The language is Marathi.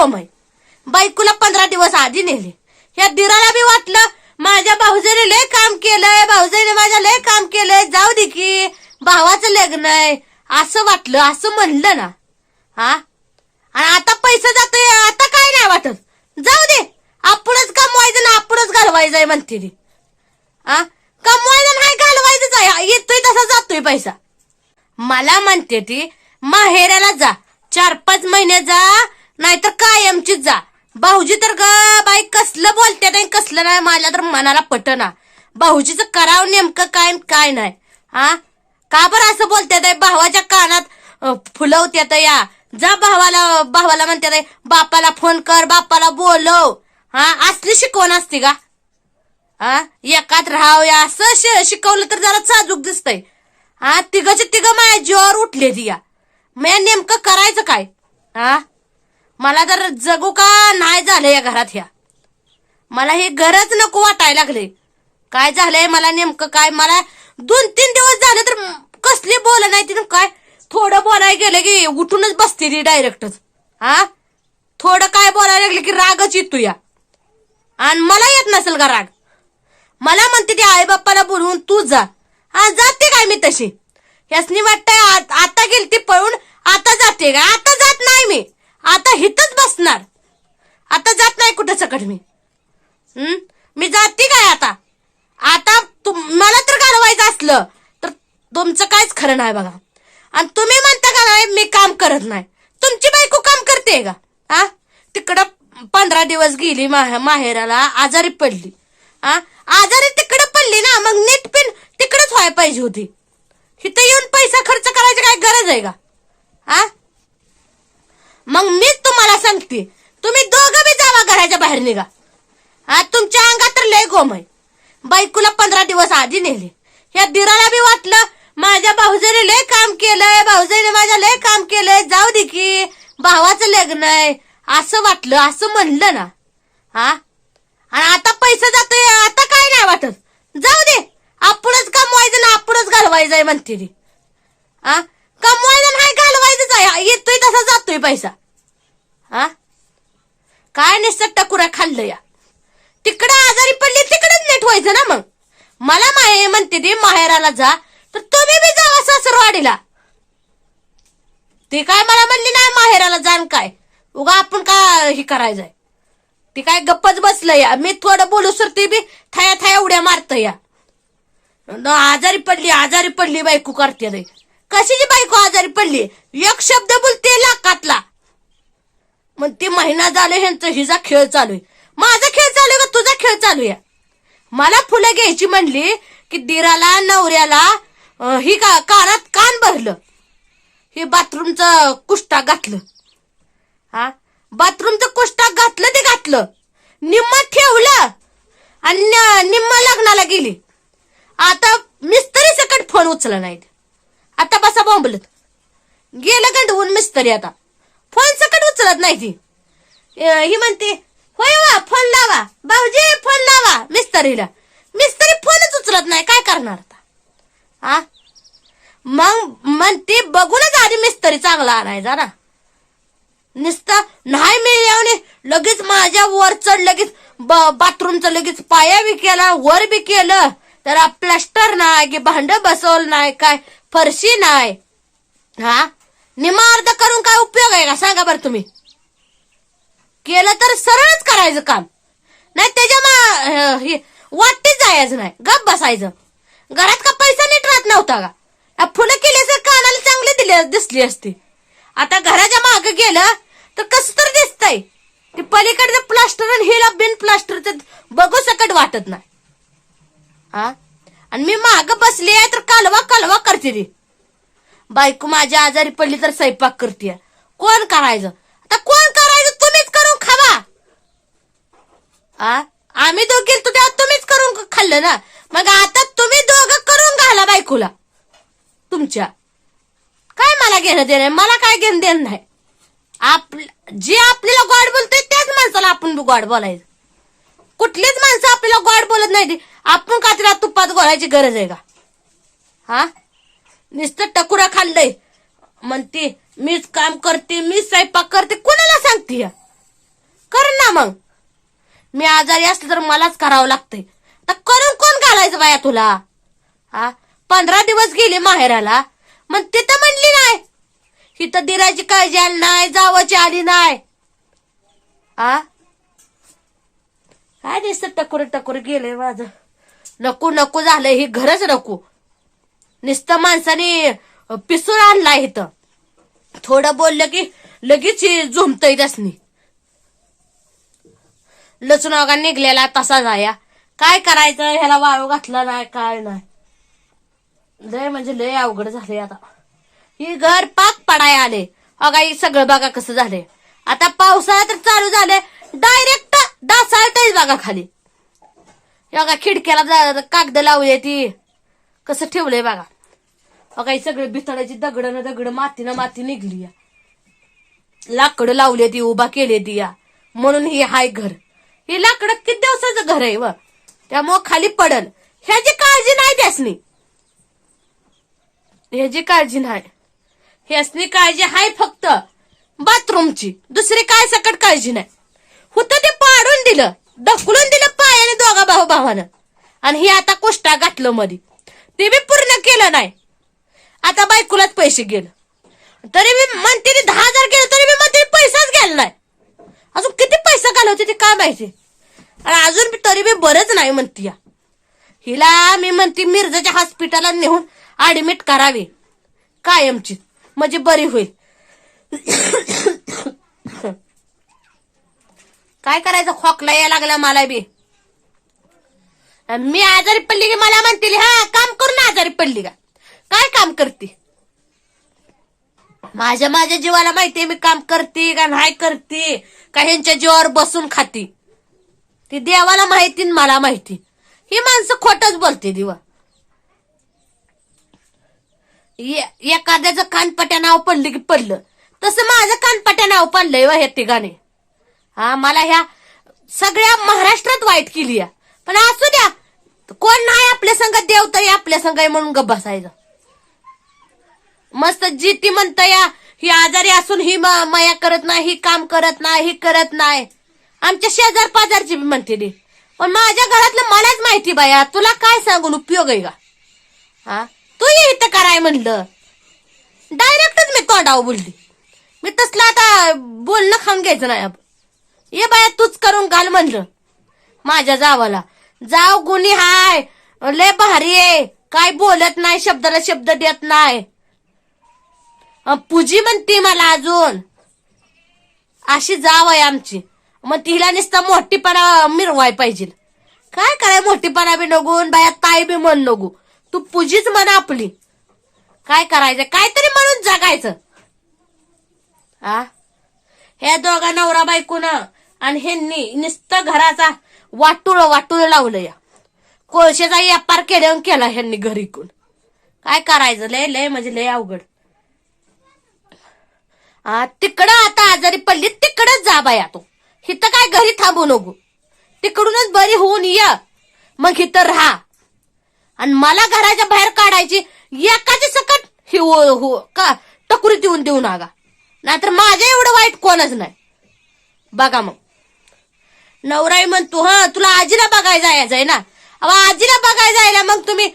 कोम बायकोला पंधरा दिवस आधी नेले. ह्या दिराला बी वाटलं माझ्या भाऊजीने लय काम केलंय भाऊजीने माझ्या लय काम केलंय जाऊ दे की भावाचं लग्न आहे. असं वाटलं असं म्हणलं ना. हा? आणि आता पैसा जातोय आता काय नाही वाटत. जाऊ दे आपणच कमवायचं ना आपणच घालवायचंय म्हणते ती. हा? कमवायचं नाही घालवायचंच आहे? येतोय तसा जातोय पैसा. मला म्हणते ती माहेराला जा चार पाच महिने जा नाहीतर कायमचीच जा. भाऊजी तर ग बाई कसलं बोलते नाही कसलं नाही मला तर मनाला पटना. भाऊजीचं करावं नेमकं काय काय नाही. हा का बरं असं बोलते भावाच्या कानात फुलवते फुलवत्यात या. जा भावाला भावाला म्हणते बापाला फोन कर बापाला बोलव. हा असली शिकवण असते का? हा एकात राहावया असं श- शिकवलं तर जरा साजूक दिसतंय. हा तिघचे तिघ माझ्या जीवावर उठले या. मी नेमकं करायचं काय? हा मला तर जगू का नाही झालं या घरात ह्या. मला हे घरच नको वाटायला लागले काय झालंय मला नेमकं काय? मला दोन तीन दिवस झाले तर कसली बोल नाही तिनं काय? थोडं बोलायला गेलं की उठूनच बसते ती डायरेक्टच. हा? थोडं काय बोलायला लागलं की रागच येतो या. आणि मला येत नसेल का राग? मला म्हणते ती आई बाप्पाला बोलवून तू जा. हा जाते काय मी तशी? यासनी वाटतंय आता गेली ती पळून आता जाते का? आता जात नाही मी. आता हिथच बसणार. आता जात नाही कुठं सकट मी. हम्म मी जाते काय आता? आता तुम- मला तर घालवायचं असलं तर तुमचं काहीच खरं नाही बघा. आणि तुम्ही म्हणता का नाही मी काम करत नाही. तुमची बायको काम करते का? हा तिकडं पंधरा दिवस गेली माहेराला आजारी पडली. हा आजारी तिकडं पडली ना मग नीट पिन तिकडंच व्हायला पाहिजे होती. इथं येऊन पैसा खर्च करायची काय गरज आहे का? हा मग मीच तुम्हाला सांगते तुम्ही दोघं बी जावा घराच्या बाहेर निघा. आज तुमच्या अंगात तर लय गोम आहे. बायकोला पंधरा दिवस आधी नेले. ह्या दिराला बी वाटलं माझ्या भाऊजाने लय काम केलंय भाऊजीने माझ्या लय काम केलंय जाऊ दे की भावाचं लग्न आहे. असं वाटलं असं म्हणलं ना. हा? आणि आता पैसा जातोय आता काय नाही वाटत. जाऊ दे आपणच कमवायचं ना आपणच घालवायचंय म्हणते ती. हा? कमवायचं नाही घालवायचंच आहे? येतोय तसा जातोय पैसा. हा? काय नुसतं टकुरा खाल्लं या? तिकडं आजारी पडली तिकडंच नीट व्हायचं ना मग. मला माहे म्हणते ती माहेराला जा तर तुम्ही बी जावा सासरवाडीला. ती काय मला म्हणली नाही माहेराला जाण काय. उगा आपण का हे करायचंय? ती काय गप्पच बसलं या. मी थोडं बोलू सर ती बी थाया थाया उड्या मारत या. आजारी पडली आजारी पडली बायको करते रे कशाची बायको आजारी पडली? एक शब्द बोलते लाखातला. मग ती महिना झालं ह्यांचं हिचा खेळ चालू आहे. माझा खेळ चालू आहे का तुझा खेळ चालू आहे? मला फुलं घ्यायची म्हणली की दिराला नवऱ्याला ही का कानात कान भरलं. हे बाथरूमचं कुष्टा घातलं. हा? बाथरूमचं कुष्टा घातलं ते घातलं. निम्म ठेवलं आणि निम्म लग्नाला गेली. आता मिस्त्री सकट फोन उचला नाहीत. आता बसा बोंबलत. गेलं गंडवून मिस्त्री आता. फोन सकट उचलत नाही ती. ही म्हणते होय वा फोन लावा. भाऊजी फोन लावा. मिस्त्रीला. मिस्त्री फोनच उचलत नाही. काय करणार आता? आ? मग म्हणते बघूनच आधी मिस्त्री चांगला आणायचा ना. नुसतं नाही मी येऊन लगेच माझ्या वर चढ लगेच ब- बाथरूमचं लगेच पाया बी केला वर बी केलं. तर प्लास्टर नाही की भांड बसवलं नाही काय फरशी नाही. हा निमा अर्ध करून काय उपयोग आहे का? सांगा बरं तुम्ही. केलं तर सरळच करायचं काम. नाही त्याच्या मा हे वाटतेच जायचं नाही. गप बसायचं. घरात का पैसा नीट राहत नव्हता का? फुलं केले तर कानाला चांगले दिले दिसली असती. आता घराच्या माग गेलं तर कसं तर दिसतंय. ते पलीकडचं प्लास्टर आणि हिला बिन प्लास्टरचं बघू सकट वाटत नाही. हा आणि मी माग बसली आहे तर कालवा कालवा करते ती. बायको माझ्या आजारी पडली तर स्वयंपाक करते कोण करायचं? आता कोण करायचं तुम्हीच करून खावा. आ? आम्ही दोघे तुझ्या तुम्हीच करून खाल्लं ना? मग आता तुम्ही दोघं करून घाला बायकोला. तुमच्या. काय मला घेणं देणं आहे? मला काय घेणं देणं नाही. आप जे आपल्याला गॉड बोलतोय त्याच माणसाला आपण गॉड बोलायचं. कुठलीच माणसं आपल्याला गॉड बोलत नाही आपण का तिला तुपात गोळायची गरज आहे का? हा? नुसतं टकुरा खाल्लंय. म्हणते मीच काम करते मीच स्वयंपाक करते कुणाला सांगते या? कर ना मग. मी आजारी असले तर मलाच करावं लागतंय. तर करून कोण घालायचं बाया तुला? हा? पंधरा दिवस गेले माहेराला. मग तिथं म्हणली नाही. इथं दिराची काळजी आली नाही जावाची आली नाही. आ काय दिसत टकोर टकोर गेलंय माझं? नको नको झालं हे घरच नको. नुसतं माणसाने पिसून आणलाय इथं. थोडं बोललं की लगेच झोमतय झुमतय त्यासनी. लचुनागा निघलेला तसा जाया. काय करायचं? ह्याला वाळू घातला नाही काय नाही. लय म्हणजे लय अवघड झाले आता. ही घर पाक पडाय आले. अगा ही सगळं बघा कसं झालंय. आता पावसाळा तर चालू झाले डायरेक्ट डासाळतच बघा खाली. बघा खिडक्याला जा- कागद लावली ती. कसं ठेवलंय बघा. बघा सगळं बिथडायची दगड न दगड मातीनं माती निघली या. लाकडं लावले ती उभा केले ती या. म्हणून हे हाय घर. हे लाकडं किती दिवसाचं घर आहे व? त्यामुळं खाली पडल ह्याची काळजी नाही त्यासनी. ह्याची काळजी नाही. ह्यासनी काळजी हाय फक्त बाथरूमची. दुसरी काय सकट काळजी नाही. होतं ते पाडून दिलं ढकलून दिलं पायाने दोघा भाऊ भावानं. आणि हे आता कोष्टा घातलं मध्ये केलं नाही. आता बायकोलाच पैसे गेलं. तरी मी म्हणते दहा हजार गेलं तरी मी म्हणते पैसाच गेला नाही. अजून किती पैसा घालवते ते काय माहिती? आणि अजून तरी बी बरंच नाही म्हणते या. हिला मी म्हणते मिरजाच्या हॉस्पिटलला नेऊन ऍडमिट करावे. कायमची. म्हणजे बरी होईल. काय करायचं? खोकला यायला लागला मला बी. मी आजारी पडली की मला म्हणतील हा काम करून आजारी पडली का? काय काम करते? माझ्या माझ्या जीवाला माहितीये मी काम करते का नाही करते का ह्यांच्या जीवावर बसून खाते. ती देवाला माहिती मला माहिती. ही माणसं खोटच बोलते दिवा. एखाद्याचं कानपट्या नाव पडलं की पडलं. तसं माझं कानपट्या नाव पडलंय व ह्या तिघाने. हा मला ह्या सगळ्या महाराष्ट्रात वाईट केली या. पण असू द्या कोण नाही आपल्या संघात देवता आपल्या संघ आहे म्हणून ग बसायचं. मस्त जी ती म्हणत या ही आजारी असून ही म- करत नाही ही काम करत नाही ही करत नाही. आमच्या शेजार पाजारची बी म्हणते ती. पण माझ्या घरातलं मलाच माहिती बाया तुला काय सांगून उपयोग आहे का? हा? तू ये इथं कराय म्हणलं. डायरेक्टच मी तोंडावं बोलली. मी तसलं आता बोलणं खाऊन घ्यायचं नाही. ये बाया तूच करून घाल म्हणलं. माझ्या जावाला. जाव गुणी हाय. लय भारी आहे. काय बोलत नाही शब्दाला शब्द देत नाही. पूजी म्हणते मला अजून. अशी जाव आहे आमची. मग तिला नुसता मोठीपणा मिरवाय पाहिजे. काय कराय मोठीपणा बी नगून बाया ताई बी म्हण नगू तू पूजीच म्हण आपली. काय करायचं? काहीतरी म्हणून जगायचं. हा ह्या दोघा नवरा बायकून आणि ह्यांनी नुसतं घराचा वाटूळ वाटूळ लावलं या. कोळशेचा व्यापार केल्यावर केला ह्यांनी घरीकून. काय करायचं? लय लय म्हणजे लय अवघड. तिकडं आता आजारी पडली तिकडच जा बाया तो. इथं काय घरी थांबू नको. तिकडूनच बरी होऊन ये. मग हिथं राहा. आणि मला घराच्या बाहेर काढायची एकाची सकट ही हो हो का टकुरी देऊन देऊ नका नाहीतर माझ्या एवढं वाईट कोणच नाही. बघा मग. नवराई म्हणतो हा तुला आजीला बघायला जायचं आहे ना? अहो आजीला बघायला जायला मग तुम्ही